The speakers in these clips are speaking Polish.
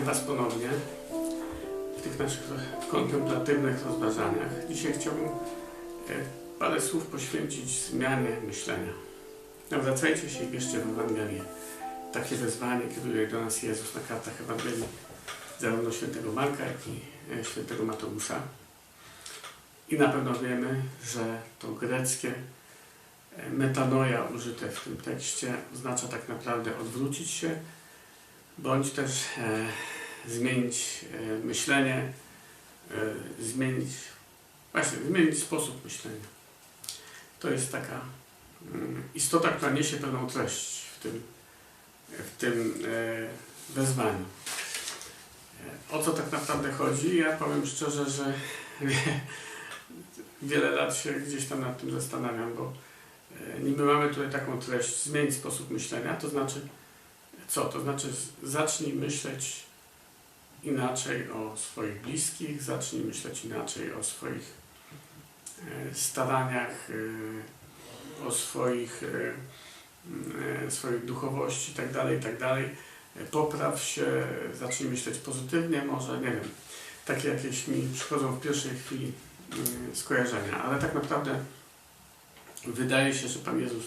Witam Was ponownie w tych naszych kontemplatywnych rozważaniach. Dzisiaj chciałbym e, parę słów poświęcić zmianie myślenia. Nawracajcie się i bierzcie w Ewangelię. Takie wezwanie kieruje do nas Jezus na kartach Ewangelii zarówno świętego Marka, jak i e, świętego Mateusza. I na pewno wiemy, że to greckie e, metanoja użyte w tym tekście oznacza tak naprawdę odwrócić się, bądź też e, zmienić e, myślenie, e, zmienić, właśnie, zmienić sposób myślenia. To jest taka mm, istota, która niesie pewną treść w tym, w tym e, wezwaniu. E, O co tak naprawdę chodzi? Ja powiem szczerze, że wiele lat się gdzieś tam nad tym zastanawiam, bo e, niby mamy tutaj taką treść, zmienić sposób myślenia, to znaczy co? To znaczy zacznij myśleć inaczej o swoich bliskich, zacznij myśleć inaczej o swoich e, staraniach, e, o swoich, e, swojej duchowości itd., itd. E, Popraw się, zacznij myśleć pozytywnie, może, nie wiem, takie jakieś mi przychodzą w pierwszej chwili skojarzenia, ale tak naprawdę wydaje się, że Pan Jezus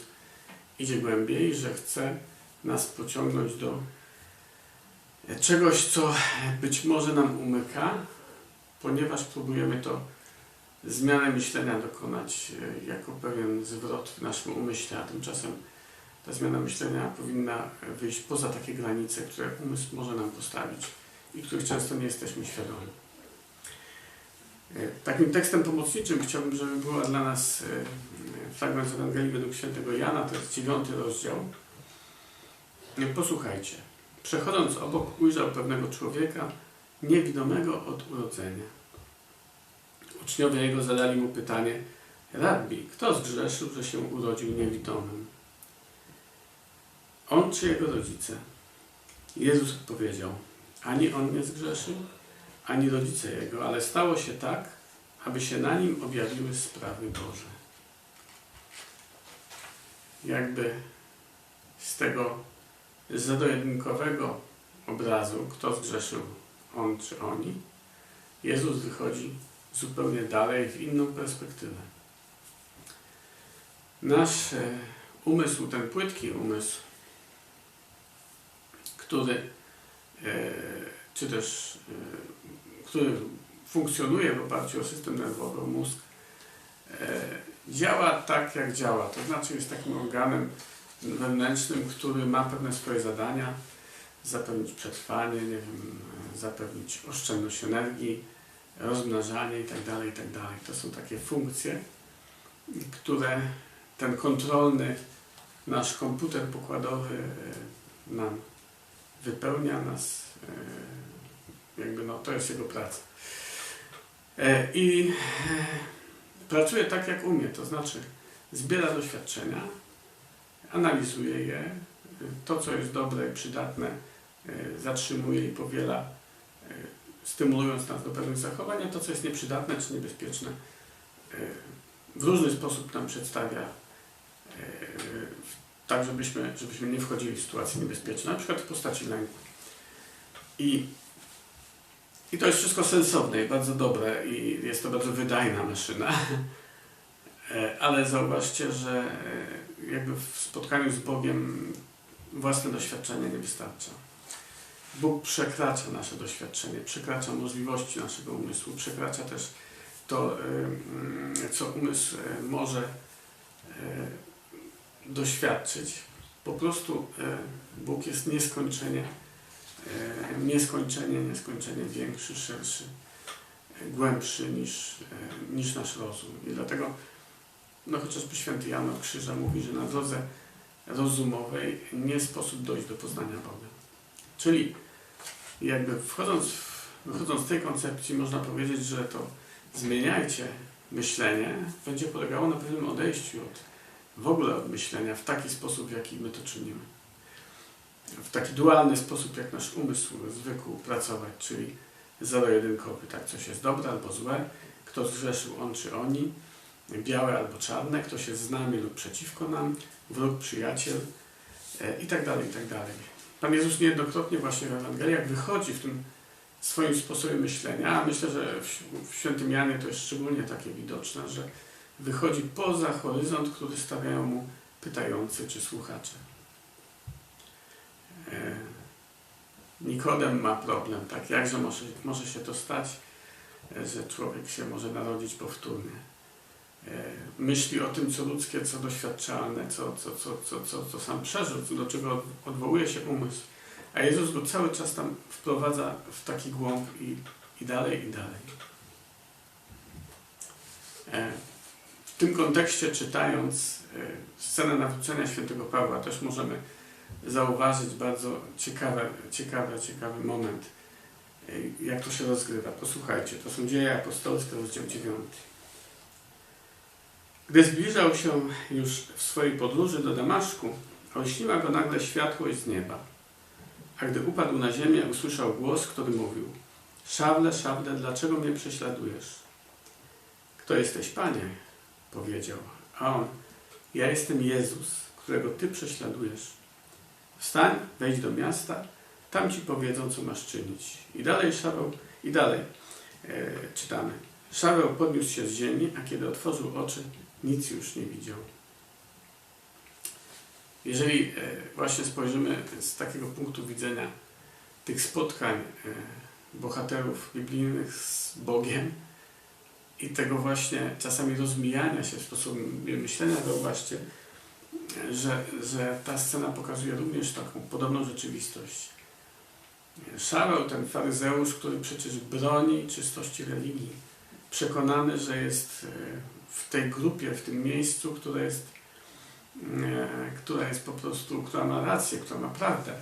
idzie głębiej, że chce nas pociągnąć do czegoś, co być może nam umyka, ponieważ próbujemy to zmianę myślenia dokonać e, jako pewien zwrot w naszym umyśle, a tymczasem ta zmiana myślenia powinna wyjść poza takie granice, które umysł może nam postawić i których często nie jesteśmy świadomi. E, Takim tekstem pomocniczym chciałbym, żeby była dla nas e, fragment z Ewangelii według świętego Jana, to jest dziewiąty rozdział. Posłuchajcie. Przechodząc obok, ujrzał pewnego człowieka, niewidomego od urodzenia. Uczniowie jego zadali mu pytanie: Rabbi, kto zgrzeszył, że się urodził niewidomym? On czy jego rodzice? Jezus odpowiedział: Ani on nie zgrzeszył, ani rodzice jego, ale stało się tak, aby się na nim objawiły sprawy Boże. Jakby z tego zero-jedynkowego obrazu, kto zgrzeszył, on czy oni, Jezus wychodzi zupełnie dalej, w inną perspektywę. Nasz e, umysł, ten płytki umysł, który, e, czy też, e, który funkcjonuje w oparciu o system nerwowy, mózg, działa tak, jak działa. To znaczy jest takim organem wewnętrznym, który ma pewne swoje zadania, zapewnić przetrwanie, nie wiem, zapewnić oszczędność energii, rozmnażanie itd., itd. To są takie funkcje, które ten kontrolny nasz komputer pokładowy e, nam wypełnia nas, e, jakby no, to jest jego praca. E, I pracuje tak, jak umie, to znaczy zbiera doświadczenia, analizuje je, to co jest dobre i przydatne e, zatrzymuje i powiela, e, stymulując nas do pewnych zachowań, a to co jest nieprzydatne czy niebezpieczne e, w różny sposób nam przedstawia tak, żebyśmy, żebyśmy nie wchodzili w sytuacje niebezpieczne, na przykład w postaci lęku. I, I to jest wszystko sensowne i bardzo dobre i jest to bardzo wydajna maszyna. Ale zauważcie, że jakby w spotkaniu z Bogiem własne doświadczenie nie wystarcza. Bóg przekracza nasze doświadczenie, przekracza możliwości naszego umysłu, przekracza też to, mm, co umysł e, może e, doświadczyć. Po prostu e, Bóg jest nieskończenie, nieskończenie, nieskończenie większy, szerszy, głębszy niż, niż nasz rozum. I dlatego no chociażby święty Jan od Krzyża mówi, że na drodze rozumowej nie sposób dojść do poznania Boga. Czyli jakby wchodząc, wychodząc z tej koncepcji można powiedzieć, że to zmieniajcie myślenie będzie polegało na pewnym odejściu od w ogóle od myślenia w taki sposób, w jaki my to czynimy. W taki dualny sposób, jak nasz umysł zwykł pracować, czyli zero-jedynkowy, tak, coś jest dobre albo złe, kto zgrzeszył on czy oni, białe albo czarne, ktoś jest z nami lub przeciwko nam, wróg, przyjaciel e, i tak tak. Pan Jezus niejednokrotnie właśnie w Ewangeliach wychodzi w tym swoim sposobie myślenia, a myślę, że w, w świętym Janie to jest szczególnie takie widoczne, że wychodzi poza horyzont, który stawiają mu pytający czy słuchacze. E, Nikodem ma problem, tak? Jakże może, może się to stać, e, że człowiek się może narodzić powtórnie? E, Myśli o tym, co ludzkie, co doświadczalne, co, co, co, co, co, co sam przeżył, do czego odwołuje się umysł. A Jezus go cały czas tam wprowadza w taki głąb i, i dalej, i dalej. E, W tym kontekście czytając e, scenę nawrócenia świętego Pawła też możemy zauważyć bardzo ciekawe, ciekawy, ciekawy moment, jak to się rozgrywa. Posłuchajcie, to są dzieje apostolskie, rozdział 9. Gdy zbliżał się już w swojej podróży do Damaszku, olśniła go nagle światłość z nieba. A gdy upadł na ziemię, usłyszał głos, który mówił Szawle, szawle, dlaczego mnie prześladujesz? Kto jesteś, Panie? Powiedział. A on, ja jestem Jezus, którego Ty prześladujesz. Wstań, wejdź do miasta, tam Ci powiedzą, co masz czynić. I dalej Szaweł, i dalej e, czytamy. Szaweł podniósł się z ziemi, a kiedy otworzył oczy, nic już nie widział. Jeżeli e, właśnie spojrzymy z takiego punktu widzenia tych spotkań e, bohaterów biblijnych z Bogiem i tego właśnie czasami rozmijania się sposobem myślenia, zauważcie, że, że ta scena pokazuje również taką podobną rzeczywistość. Szaweł, ten faryzeusz, który przecież broni czystości religii, przekonany, że jest e, w tej grupie, w tym miejscu, które jest E, która jest po prostu, która ma rację, która ma prawdę.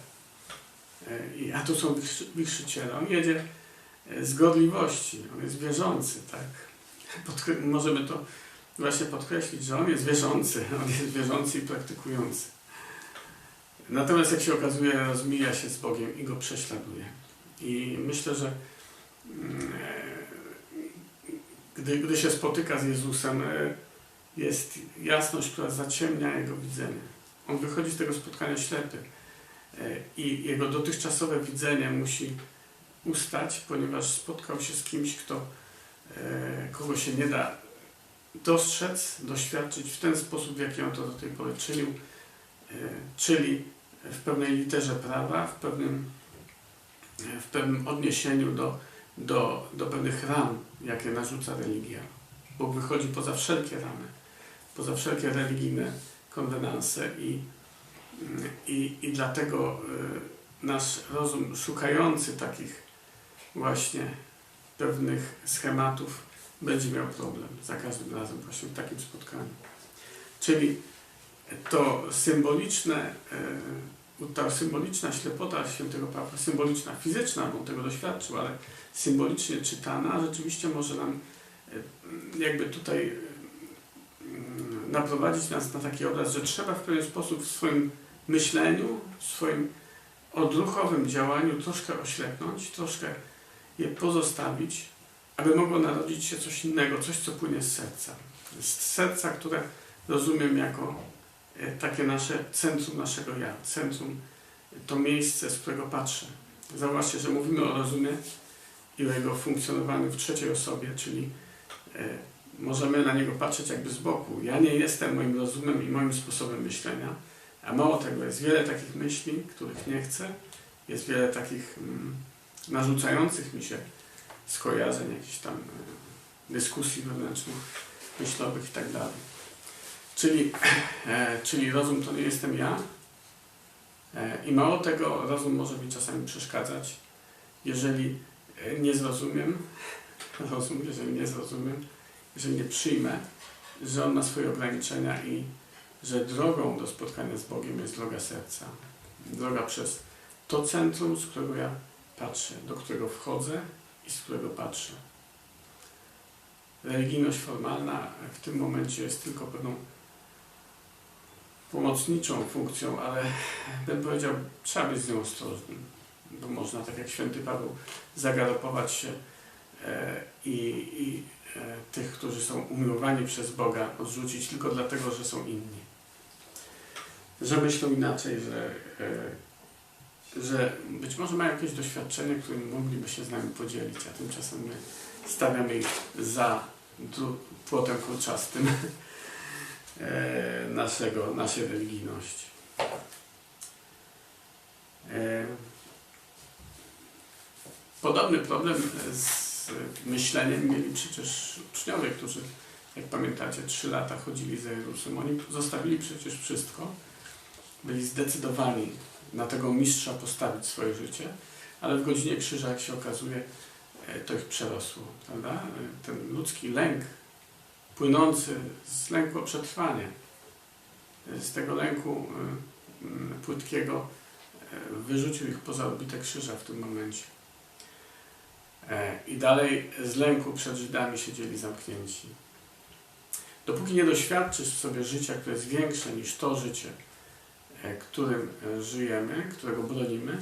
E, a tu są wichrzyciele. On jedzie z godliwości, on jest wierzący, tak. Podkre możemy to właśnie podkreślić, że on jest wierzący, on jest wierzący i praktykujący. Natomiast jak się okazuje, rozmija się z Bogiem i go prześladuje. I myślę, że mm, gdy, gdy się spotyka z Jezusem, jest jasność, która zaciemnia jego widzenie. On wychodzi z tego spotkania ślepy e, i jego dotychczasowe widzenie musi ustać, ponieważ spotkał się z kimś, kto, e, kogo się nie da dostrzec, doświadczyć w ten sposób, w jaki on to do tej pory czynił, e, czyli w pewnej literze prawa, w pewnym, w pewnym odniesieniu do, do, do pewnych ram, jakie narzuca religia. Bóg wychodzi poza wszelkie ramy poza wszelkie religijne konwenanse i, i, i dlatego y, nasz rozum szukający takich właśnie pewnych schematów będzie miał problem za każdym razem właśnie w takim spotkaniu. Czyli to symboliczne, y, ta symboliczna ślepota świętego Pawła, symboliczna, fizyczna, bo on tego doświadczył, ale symbolicznie czytana, rzeczywiście może nam y, jakby tutaj naprowadzić nas na taki obraz, że trzeba w pewien sposób w swoim myśleniu, w swoim odruchowym działaniu troszkę oślepnąć, troszkę je pozostawić, aby mogło narodzić się coś innego, coś, co płynie z serca. Z serca, które rozumiem jako e, takie nasze centrum naszego ja, centrum, to miejsce, z którego patrzę. Zauważcie, że mówimy o rozumie i o jego funkcjonowaniu w trzeciej osobie, czyli e, możemy na niego patrzeć jakby z boku. Ja nie jestem moim rozumem i moim sposobem myślenia, a mało tego, jest wiele takich myśli, których nie chcę, jest wiele takich mm, narzucających mi się skojarzeń, jakichś tam e, dyskusji wewnętrznych, myślowych i tak. Czyli, e, czyli rozum to nie jestem ja. I mało tego, rozum może mi czasami przeszkadzać, jeżeli nie zrozumiem, rozum, jeżeli nie zrozumiem, że nie przyjmę, że On ma swoje ograniczenia i że drogą do spotkania z Bogiem jest droga serca. Droga przez to centrum, z którego ja patrzę, do którego wchodzę i z którego patrzę. Religijność formalna w tym momencie jest tylko pewną pomocniczą funkcją, ale bym powiedział, trzeba być z nią ostrożnym, bo można, tak jak święty Paweł, zagalopować się e, i, i E, tych, którzy są umiłowani przez Boga, odrzucić tylko dlatego, że są inni. Że myślą inaczej, że e, że być może mają jakieś doświadczenie, którym mogliby się z nami podzielić, a tymczasem my stawiamy ich za płotem kurczastym naszego, naszej religijności. E, Podobny problem z myśleniem mieli przecież uczniowie, którzy, jak pamiętacie, trzy lata chodzili za Jezusem. Oni zostawili przecież wszystko, byli zdecydowani na tego mistrza postawić swoje życie, ale w godzinie krzyża, jak się okazuje, e, to ich przerosło. Prawda? E, Ten ludzki lęk płynący z lęku o przetrwanie, e, z tego lęku e, płytkiego e, wyrzucił ich poza orbitę krzyża w tym momencie. E, I dalej z lęku przed Żydami siedzieli zamknięci. Dopóki nie doświadczysz w sobie życia, które jest większe niż to życie, e, którym żyjemy, którego bronimy,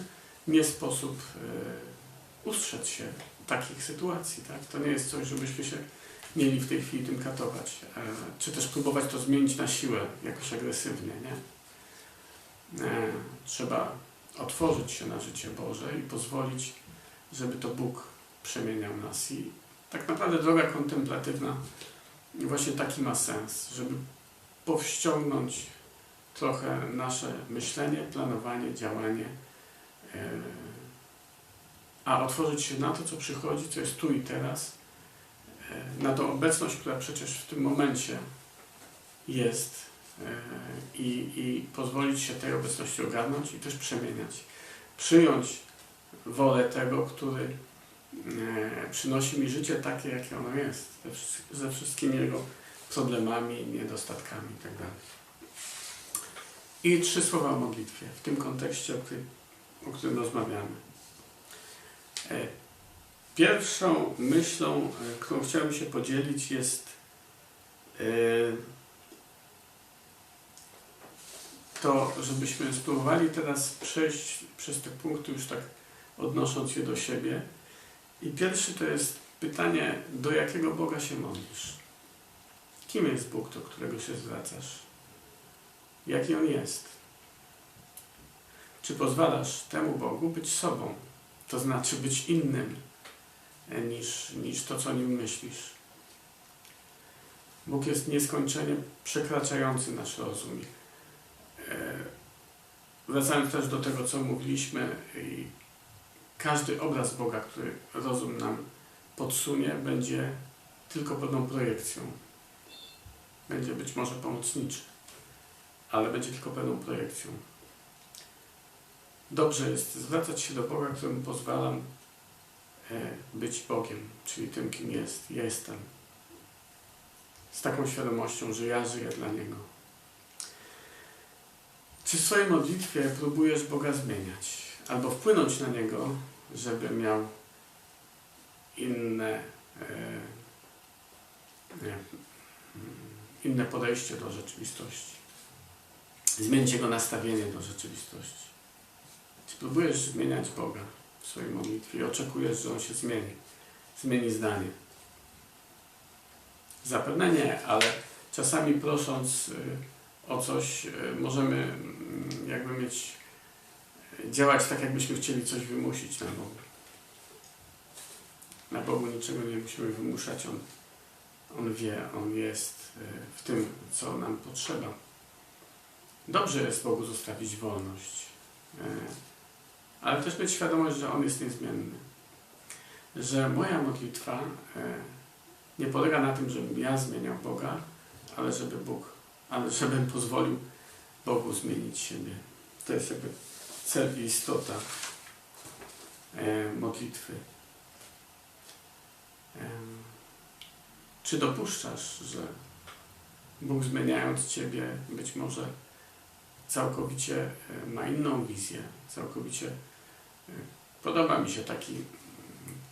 nie sposób e, ustrzec się takich sytuacji. Tak? To nie jest coś, żebyśmy się mieli w tej chwili tym katować, czy też próbować to zmienić na siłę, jakoś agresywnie. Nie? Trzeba otworzyć się na życie Boże i pozwolić, żeby to Bóg przemieniał nas. I tak naprawdę droga kontemplatywna właśnie taki ma sens, żeby powściągnąć trochę nasze myślenie, planowanie, działanie, e, a otworzyć się na to, co przychodzi, co jest tu i teraz, e, na tą obecność, która przecież w tym momencie jest e, i, i pozwolić się tej obecności ogarnąć i też przemieniać. Przyjąć wolę tego, który przynosi mi życie takie, jakie ono jest, ze, wszy- ze wszystkimi jego problemami, niedostatkami itd. I trzy słowa o modlitwie, w tym kontekście, o którym, o którym rozmawiamy. E, Pierwszą myślą, e, którą chciałbym się podzielić jest e, to, żebyśmy spróbowali teraz przejść przez te punkty już tak odnosząc je do siebie. I pierwszy to jest pytanie, do jakiego Boga się modlisz? Kim jest Bóg, do którego się zwracasz? Jaki On jest? Czy pozwalasz temu Bogu być sobą? To znaczy być innym e, niż, niż to, co o Nim myślisz. Bóg jest nieskończenie przekraczający nasz rozum. E, Wracając też do tego, co mówiliśmy, i każdy obraz Boga, który rozum nam podsunie, będzie tylko pewną projekcją. Będzie być może pomocniczy, ale będzie tylko pewną projekcją. Dobrze jest zwracać się do Boga, któremu pozwalam e, być Bogiem, czyli tym, kim jest. Jestem. Z taką świadomością, że ja żyję dla Niego. Czy w swojej modlitwie próbujesz Boga zmieniać? Albo wpłynąć na Niego, żeby miał inne, e, inne podejście do rzeczywistości. Zmienić Jego nastawienie do rzeczywistości. Czy próbujesz zmieniać Boga w swojej modlitwie i oczekujesz, że On się zmieni? Zmieni zdanie. Zapewne nie, ale czasami prosząc y, o coś, y, możemy mm, jakby mieć, działać tak, jakbyśmy chcieli coś wymusić na Bogu. Na Bogu niczego nie musimy wymuszać. On, on wie, On jest y, w tym, co nam potrzeba. Dobrze jest Bogu zostawić wolność, y, ale też mieć świadomość, że On jest niezmienny. Że moja modlitwa y, nie polega na tym, żebym ja zmieniał Boga, ale żeby Bóg, ale żebym pozwolił Bogu zmienić siebie. To jest jakby cel i istota e, modlitwy. E, czy dopuszczasz, że Bóg zmieniając Ciebie być może całkowicie e, ma inną wizję, całkowicie podoba mi się taki,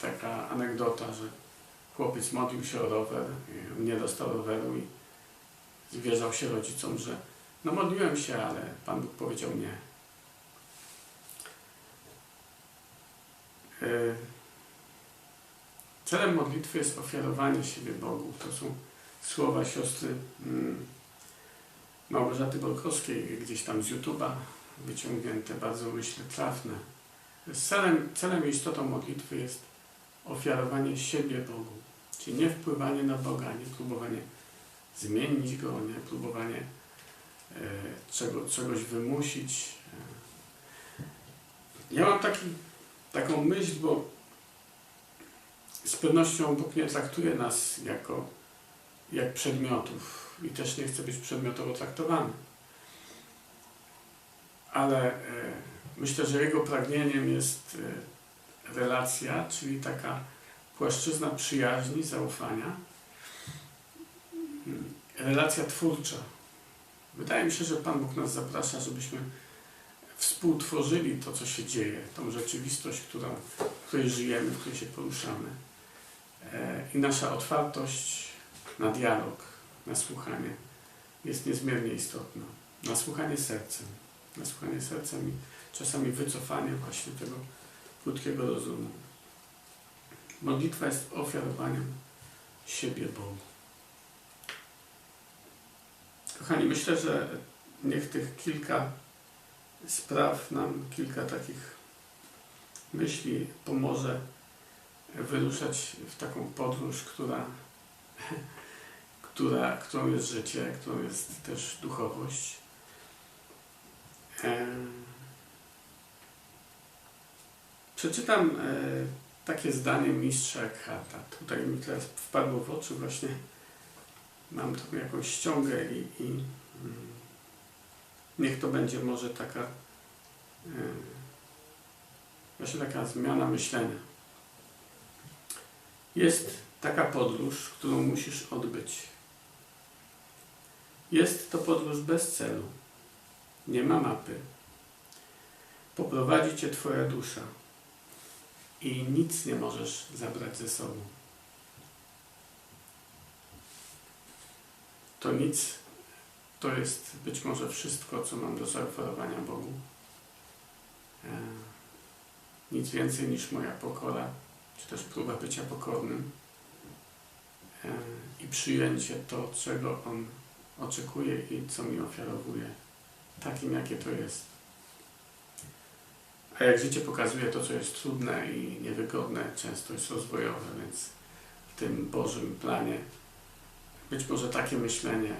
taka anegdota, że chłopiec modlił się o rower, nie dostał roweru i zwierzał się rodzicom, że no modliłem się, ale Pan Bóg powiedział nie. Celem modlitwy jest ofiarowanie siebie Bogu. To są słowa siostry mm, Małgorzaty Bolkowskiej, gdzieś tam z YouTube'a wyciągnięte, bardzo myślę trafne. Celem, celem i istotą modlitwy jest ofiarowanie siebie Bogu, czyli nie wpływanie na Boga, nie próbowanie zmienić Go, nie próbowanie e, czego, czegoś wymusić. E. Ja mam taki, taką myśl, bo z pewnością Bóg nie traktuje nas jako jak przedmiotów i też nie chce być przedmiotowo traktowany. Ale e, myślę, że Jego pragnieniem jest e, relacja, czyli taka płaszczyzna przyjaźni, zaufania, Mm, relacja twórcza. Wydaje mi się, że Pan Bóg nas zaprasza, żebyśmy współtworzyli to, co się dzieje, tą rzeczywistość, którą, w której żyjemy, w której się poruszamy. E, I nasza otwartość na dialog, na słuchanie jest niezmiernie istotna. Na słuchanie sercem. Na słuchanie sercem i czasami wycofanie właśnie tego krótkiego rozumu. Modlitwa jest ofiarowaniem siebie Bogu. Kochani, myślę, że niech tych kilka spraw nam, kilka takich myśli pomoże wyruszać w taką podróż, która, która, którą jest życie, którą jest też duchowość. Przeczytam e, takie zdanie mistrza Eckharta. Tutaj mi teraz wpadło w oczy właśnie. Mam taką jakąś ściągę i, i mm, niech to będzie może taka e, właśnie taka zmiana myślenia. Jest taka podróż, którą musisz odbyć. Jest to podróż bez celu. Nie ma mapy. Poprowadzi cię Twoja dusza i nic nie możesz zabrać ze sobą. To nic to jest być może wszystko, co mam do zaoferowania Bogu. E, nic więcej niż moja pokora, czy też próba bycia pokornym e, i przyjęcie to, czego On oczekuje i co mi ofiarowuje, takim jakie to jest. A jak życie pokazuje to, co jest trudne i niewygodne, często jest rozwojowe, więc w tym Bożym planie być może takie myślenie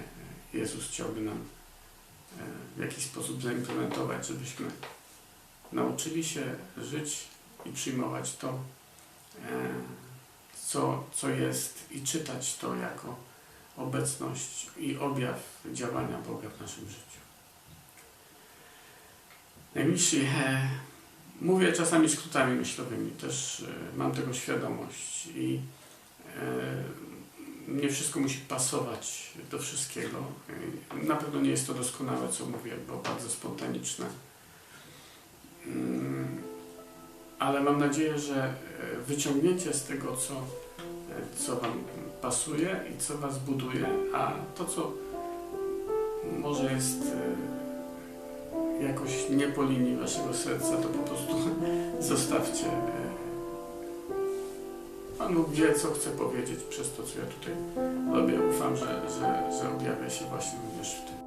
Jezus chciałby nam e, w jakiś sposób zaimplementować, żebyśmy nauczyli się żyć i przyjmować to, e, co, co jest i czytać to jako obecność i objaw działania Boga w naszym życiu. Najmilsi, e, mówię czasami skrótami myślowymi, też mam tego świadomość i nie wszystko musi pasować do wszystkiego. Na pewno nie jest to doskonałe, co mówię, bo bardzo spontaniczne. Mm, Ale mam nadzieję, że e, wyciągnięcie z tego, co, e, co Wam pasuje i co Was buduje, a to, co może jest e, jakoś nie po linii Waszego serca, to po prostu zostawcie. Pan wie, co chce powiedzieć przez to, co ja tutaj robię. Ufam, że, że, że objawia się właśnie również w tym.